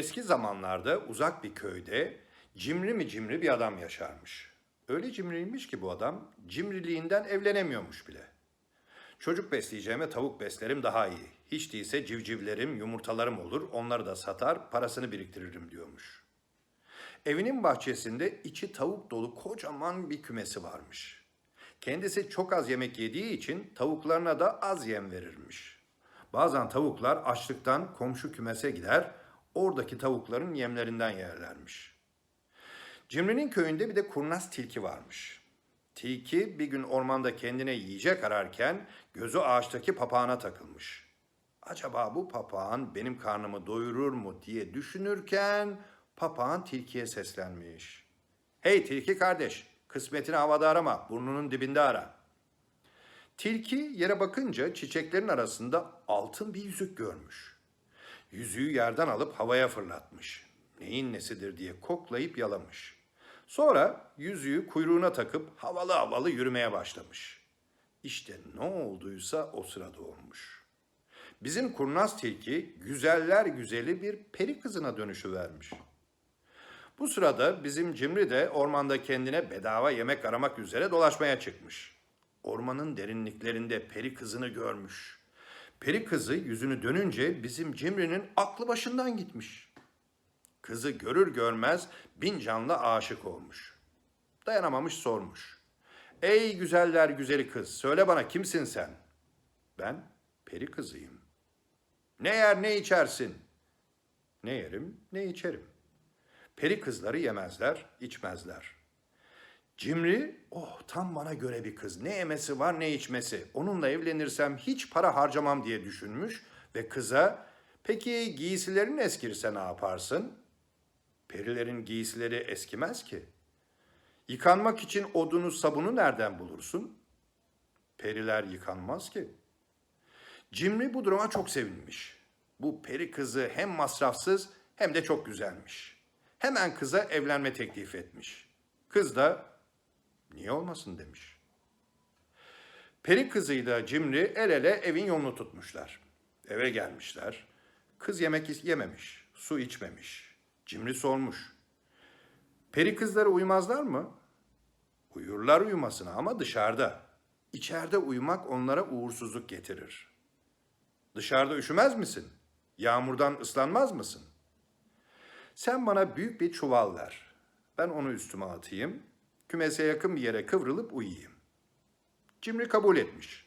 Eski zamanlarda uzak bir köyde cimri mi cimri bir adam yaşarmış. Öyle cimriymiş ki bu adam cimriliğinden evlenemiyormuş bile. Çocuk besleyeceğime tavuk beslerim daha iyi. Hiç değilse civcivlerim, yumurtalarım olur, onları da satar, parasını biriktiririm diyormuş. Evinin bahçesinde içi tavuk dolu kocaman bir kümesi varmış. Kendisi çok az yemek yediği için tavuklarına da az yem verirmiş. Bazen tavuklar açlıktan komşu kümese gider, oradaki tavukların yemlerinden yerlermiş. Cimri'nin köyünde bir de kurnaz tilki varmış. Tilki bir gün ormanda kendine yiyecek ararken gözü ağaçtaki papağana takılmış. Acaba bu papağan benim karnımı doyurur mu diye düşünürken papağan tilkiye seslenmiş. Hey tilki kardeş, kısmetini havada arama, burnunun dibinde ara. Tilki yere bakınca çiçeklerin arasında altın bir yüzük görmüş. Yüzüğü yerden alıp havaya fırlatmış. Neyin nesidir diye koklayıp yalamış. Sonra yüzüğü kuyruğuna takıp havalı havalı yürümeye başlamış. İşte ne olduysa o sırada olmuş. Bizim kurnaz tilki güzeller güzeli bir peri kızına dönüşü vermiş. Bu sırada bizim Cimri de ormanda kendine bedava yemek aramak üzere dolaşmaya çıkmış. Ormanın derinliklerinde peri kızını görmüş. Peri kızı yüzünü dönünce bizim Cimri'nin aklı başından gitmiş. Kızı görür görmez bin canlı aşık olmuş. Dayanamamış sormuş. Ey güzeller güzeli kız söyle bana kimsin sen? Ben peri kızıyım. Ne yer ne içersin? Ne yerim ne içerim. Peri kızları yemezler, içmezler. Cimri, oh tam bana göre bir kız. Ne yemesi var ne içmesi. Onunla evlenirsem hiç para harcamam diye düşünmüş ve kıza, peki giysilerin eskirse ne yaparsın? Perilerin giysileri eskimez ki. Yıkanmak için odunu sabunu nereden bulursun? Periler yıkanmaz ki. Cimri bu duruma çok sevinmiş. Bu peri kızı hem masrafsız hem de çok güzelmiş. Hemen kıza evlenme teklif etmiş. Kız da niye olmasın demiş. Peri kızıyla Cimri el ele evin yolunu tutmuşlar. Eve gelmişler. Kız yemek yememiş, su içmemiş. Cimri sormuş. Peri kızları uyumazlar mı? Uyurlar uyumasına ama dışarıda. İçeride uyumak onlara uğursuzluk getirir. Dışarıda üşümez misin? Yağmurdan ıslanmaz mısın? Sen bana büyük bir çuval ver. Ben onu üstüme atayım. Kümese yakın bir yere kıvrılıp uyuyayım. Cimri kabul etmiş.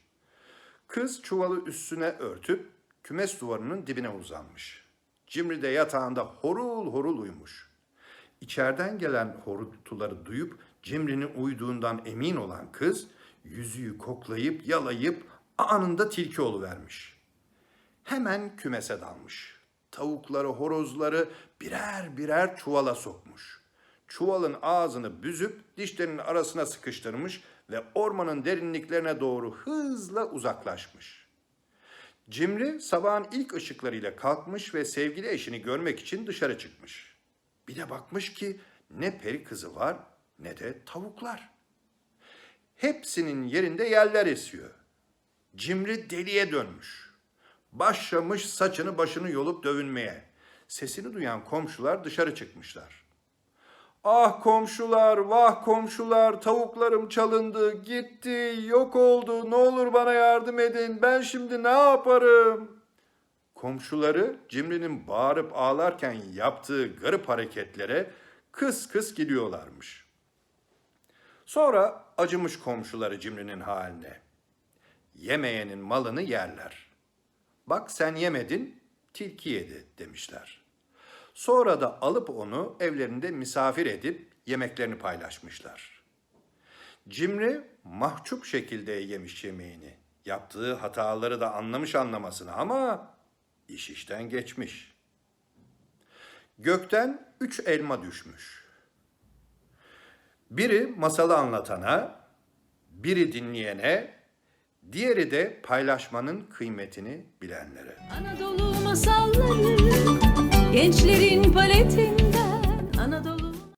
Kız çuvalı üstüne örtüp kümes duvarının dibine uzanmış. Cimri de yatağında horul horul uyumuş. İçeriden gelen horultuları duyup Cimri'nin uyuduğundan emin olan kız yüzüğü koklayıp yalayıp anında tilki vermiş. Hemen kümese dalmış. Tavukları, horozları birer birer çuvala sokmuş. Çuvalın ağzını büzüp dişlerinin arasına sıkıştırmış ve ormanın derinliklerine doğru hızla uzaklaşmış. Cimri sabahın ilk ışıklarıyla kalkmış ve sevgili eşini görmek için dışarı çıkmış. Bir de bakmış ki ne peri kızı var ne de tavuklar. Hepsinin yerinde yerler esiyor. Cimri deliye dönmüş. Başlamış saçını başını yolup dövünmeye. Sesini duyan komşular dışarı çıkmışlar. Ah komşular, vah komşular, tavuklarım çalındı, gitti, yok oldu, ne olur bana yardım edin, ben şimdi ne yaparım? Komşuları Cimri'nin bağırıp ağlarken yaptığı garip hareketlere kıs kıs gidiyorlarmış. Sonra acımış komşuları Cimri'nin haline. Yemeyenin malını yerler. Bak sen yemedin, tilki yedi demişler. Sonra da alıp onu evlerinde misafir edip yemeklerini paylaşmışlar. Cimri mahcup şekilde yemiş yemeğini. Yaptığı hataları da anlamış anlamasını ama iş işten geçmiş. Gökten üç elma düşmüş. Biri masalı anlatana, biri dinleyene, diğeri de paylaşmanın kıymetini bilenlere. Anadolu masalları gençlerin paletinde